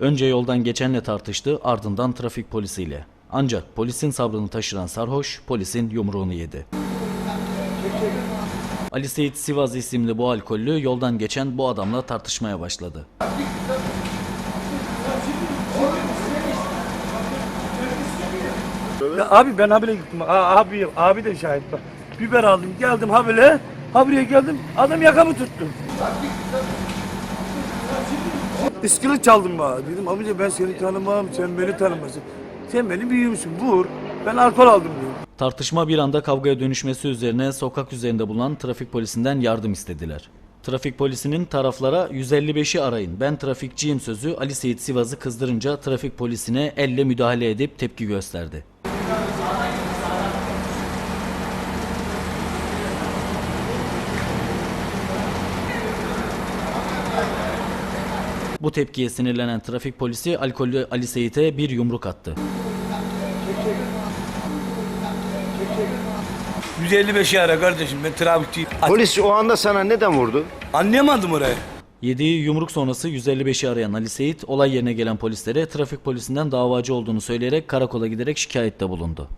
Önce yoldan geçenle tartıştı, ardından trafik polisiyle. Ancak polisin sabrını taşıran sarhoş, polisin yumruğunu yedi. Ali Seyit Sivaz isimli bu alkollü yoldan geçen bu adamla tartışmaya başladı. Ya abi ben habire gittim. Abi, abi de şahit. Biber aldım geldim habire. Habire geldim adam yakamı tuttu. İskili çaldım bana. Dedim abici ben seni tanımam, sen beni tanımazsın. Sen benim büyüğümsün, vur. Ben alkol aldım diyor. Tartışma bir anda kavgaya dönüşmesi üzerine sokak üzerinde bulunan trafik polisinden yardım istediler. Trafik polisinin taraflara 155'i arayın ben trafikçiyim sözü Ali Seyit Sivaz'ı kızdırınca trafik polisine elle müdahale edip tepki gösterdi. Bu tepkiye sinirlenen trafik polisi alkollü Ali Seyit'e bir yumruk attı. 155'i ara kardeşim ben trafikçiyim. Polis o anda sana neden vurdu? Anlayamadım orayı. Yediği yumruk sonrası 155'i arayan Ali Seyit olay yerine gelen polislere trafik polisinden davacı olduğunu söyleyerek karakola giderek şikayette bulundu.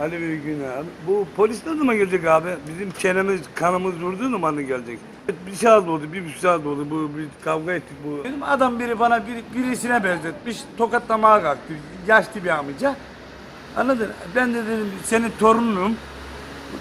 Ali bir gün abi. Bu polis ne zaman gelecek abi? Bizim çenemiz, kanımız durduğu zaman gelecek? Bir saat oldu, bir buçuk saat oldu. Bu bir kavga ettik bu. Benim adam biri bana bir, birisine benzetmiş. Tokatlamaya kalktı. Yaşlı bir amca. Anladın? Ben de dedim senin torunum.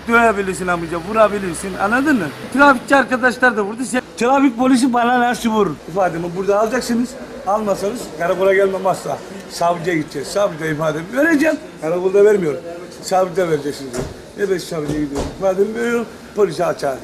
Dövebilirsin amca, vurabilirsin. Anladın mı? Trafikçi arkadaşlar da vurdu. Sen- Trafik polisi bana nasıl vurur? İfademi burada alacaksınız. Almasanız karakola gelmem asla. Savcıya gideceğiz. Savcıda ifademi vereceğim. Karakolda vermiyorum. Savcıda vereceksiniz. Ne ben savcıya gidiyorum. İfademi veriyorum. Polise açar.